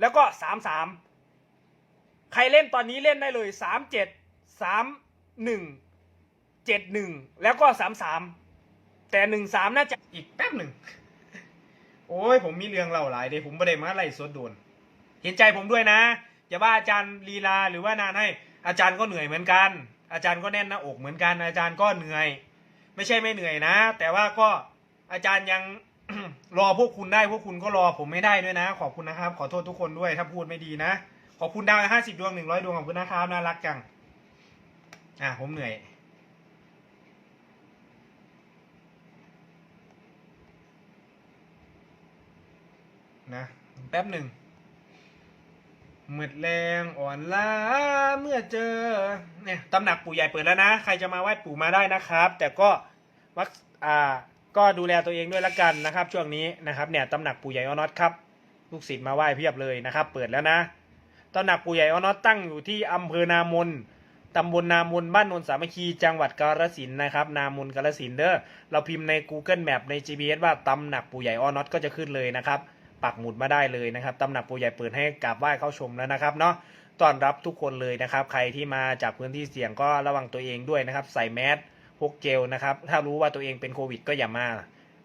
แล้วก็สามสามใครเล่นตอนนี้เล่นได้เลยสามเจ็ดสามหนึ่งเจ็ดหนึ่งแล้วก็สามสามแต่หนึ่งสามน่าจะอีกแป๊บหนึ่ง โอ้ย ผมมีเรื่องเล่าหลายเดยผมไม่ได้มาไล่สดโดน เห็นใจผมด้วยนะ อย่าว่าอาจารย์ลีลาหรือว่านานให้ อาจารย์ก็เหนื่อยเหมือนกัน อาจารย์ก็แน่นหน้าอกเหมือนกัน อาจารย์ก็เหนื่อย ไม่ใช่ไม่เหนื่อยนะ แต่ว่าก็อาจารย์ยัง รอพวกคุณได้พวกคุณก็รอผมไม่ได้ด้วยนะ ขอบคุณนะครับ ขอโทษทุกคนด้วยถ้าพูดไม่ดีนะ ขอบคุณดาวห้าสิบดวงหนึ่งร้อยดวงขอบคุณนะครับน่ารักจัง อะผมเหนื่อย นะแป๊บหนึ่งมืดแรงอ่อนล้าเมื่อเจอเนี่ยตำหนักปู่ใหญ่เปิดแล้วนะ ใครจะมาไหว้ปู่มาได้นะครับ แต่ก็วักอ่า ก็ดูแลตัวเองด้วยละกันนะครับ ช่วงนี้นะครับเนี่ยตำหนักปู่ใหญ่ออนอตครับลูกศิษย์มาไหว้เพียบเลยนะครับ เปิดแล้วนะตำหนักปู่ใหญ่ออนอตตั้งอยู่ที่อำเภอนามนตำบลนามนบ้านนนสามัคคีจังหวัดกาฬสินนะครับนามนกาฬสินเด้อเราพิมพ์ใน Google Map ใน GPS ว่าตำหนักปู่ใหญ่ออนอตก็จะขึ้นเลยนะครับปักหมุดมาได้เลยนะครับตำหนักปู่ใหญ่เปิดให้กราบไหว้เข้าชมแล้วนะครับเนาะต้อนรับทุกคนเลยนะครับ ใครที่มาจากพื้นที่เสี่ยงก็ระวังตัวเองด้วยนะครับ ใส่แมส กเจลนะครับ ถ้ารู้ว่าตัวเองเป็นโควิด ก็อย่ามา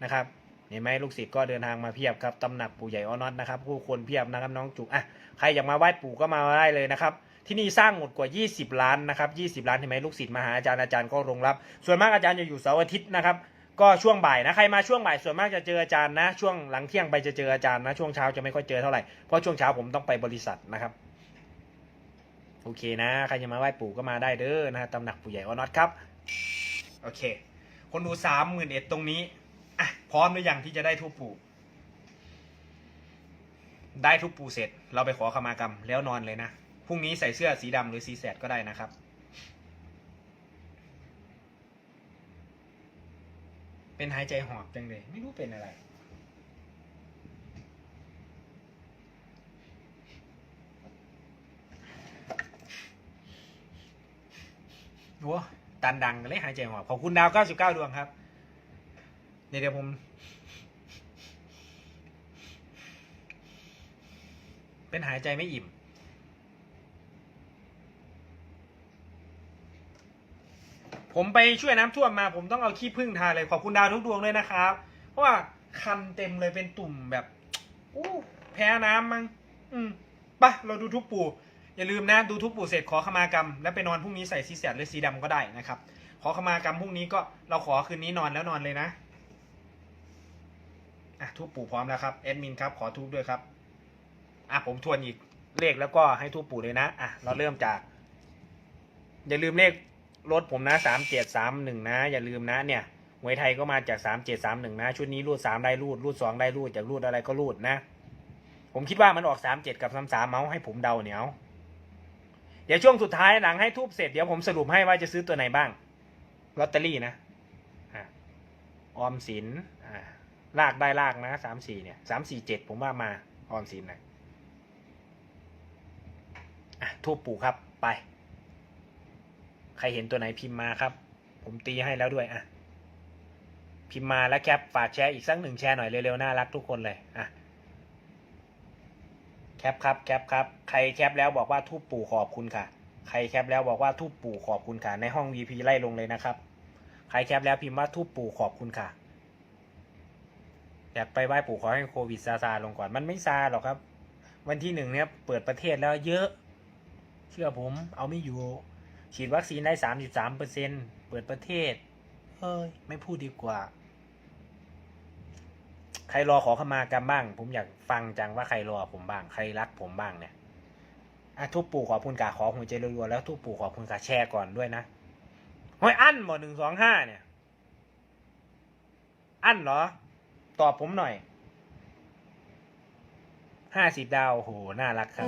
นะครับเห็นไหมลูกศิษย์ก็เดินทางมาเพียบครับตำหนักปู่ใหญ่ออนอตนะครับผู้คนเพียบนะครับน้องจุกอะใครอยากมาไหว้ปู่ก็มาได้เลยนะครับ ที่นี่สร้างหมดกว่า 20 ล้านนะครับ20 ล้านเห็นไหมลูกศิษย์มาหาอาจารย์อาจารย์ก็รองรับ ส่วนมากอาจารย์จะอยู่เสาร์อาทิตย์นะครับ ก็ช่วงบ่ายนะใครมาช่วงบ่ายส่วนมากจะเจออาจารย์นะ ช่วงหลังเที่ยงไปจะเจออาจารย์นะช่วงเช้าจะไม่ค่อยเจอเท่าไหร่เพราะช่วงเช้าผมต้องไปบริษัทนะครับโอเคนะ ใครจะมาไหว้ปู่ก็มาได้เด้อนะฮะตำหนักปู่ใหญ่ออนอตครับ โอเค คนดูสามหมื่นเอ็ดตรงนี้อะพร้อมหรือยังที่จะได้ทุบปูได้ทุบปูเสร็จ เราไปขอขมากรรมแล้วนอนเลยนะพรุ่งนี้ใส่เสื้อสีดำหรือสีแสดก็ได้นะครับ เป็นหายใจหอบจังเลย ไม่รู้เป็นอะไรโอ้ ตันดังเลยหายใจหอบขอบคุณดาว 99 ดวงครับเดี๋ยวเดี๋ยวผม เป็นหายใจไม่อิ่ม ผมไปช่วยน้ำท่วมมา ผมต้องเอาขี้ผึ้งทาเลย ขอบคุณดาวทุกดวงด้วยนะครับ เพราะว่าคันเต็มเลยเป็นตุ่มแบบ อู้ แพ้น้ำมั้ง อืมไปะเราดูทุกปู่ อย่าลืมนะดูทุกปู่เสร็จขอขมากรรม แล้วไปนอนพรุ่งนี้ใส่สีแสดหรือสีดำก็ได้นะครับ ขอขมากรรมพรุ่งนี้ก็เราขอคืนนี้นอนแล้วนอนเลยนะอะทุกปู่พร้อมแล้วครับแอดมินครับขอทุกด้วยครับอะผมทวนอีกเลขแล้วก็ให้ทุกปู่เลยนะอะเราเริ่มจาก อย่าลืมเลขรถผมนะสามเจ็ดสามหนึ่งนะ อย่าลืมนะเนี่ยหวยไทยก็มาจากสามเจ็ดสามหนึ่งนะชุดนี้รูดสามได้รูดรูดสองได้รูดจากรูดอะไรก็รูดนะ ผมคิดว่ามันออกสามเจ็ดกับสามสามเมาส์ให้ผมเดาเนี่ยเอา เดี๋ยวช่วงสุดท้ายหลังให้ทูบเสร็จเดี๋ยวผมสรุปให้ว่าจะซื้อตัวไหนบ้างลอตเตอรี่นะออมสินอ่าลากได้ลากนะสามสี่เนี่ยสามสี่เจ็ดผมว่ามาออมสินนะะทูบปู่ครับไป ใครเห็นตัวไหนพิมพ์มาครับ ผมตีให้แล้วด้วยอะพิมพ์มาแล้วแคปฝากแชร์อีกสักหนึ่งแชร์หน่อยเร็วๆน่ารักทุกคนเลยอะ แคปครับแคปครับใครแคปแล้วบอกว่าทูบปู่ขอบคุณค่ะ ใครแคปแล้วบอกว่าทูบปู่ขอบคุณค่ะ ในห้อง VP ไล่ลงเลยนะครับ ใครแคปแล้วพิมพ์ว่าทูบปู่ขอบคุณค่ะ อยากไปไหว้ปู่ขอให้โควิดซาซาลงก่อน มันไม่ซาหรอกครับ วันที่หนึ่งเนี่ยเปิดประเทศแล้วเยอะ เชื่อผม เอาไม่อยู่ ฉีดวัคซีนได้สามสิบสามเปอร์เซ็นเปิดประเทศ เฮ้ย ไม่พูดดีกว่า ใครรอขอขมากรรมบ้าง ผมอยากฟังจังว่าใครรอผมบ้าง ใครรักผมบ้างเนี่ยอะทุบปู่ขอบคุณกาขอหัวใจรัวๆแล้วทุบปู่ขอบคุณกาแชร์ก่อนด้วยนะห้อยอั้นหมดหนึ่งสองห้าเนี่ย อั้นเหรอ ตอบผมหน่อยห้าสิบดาวโหน่ารักครับ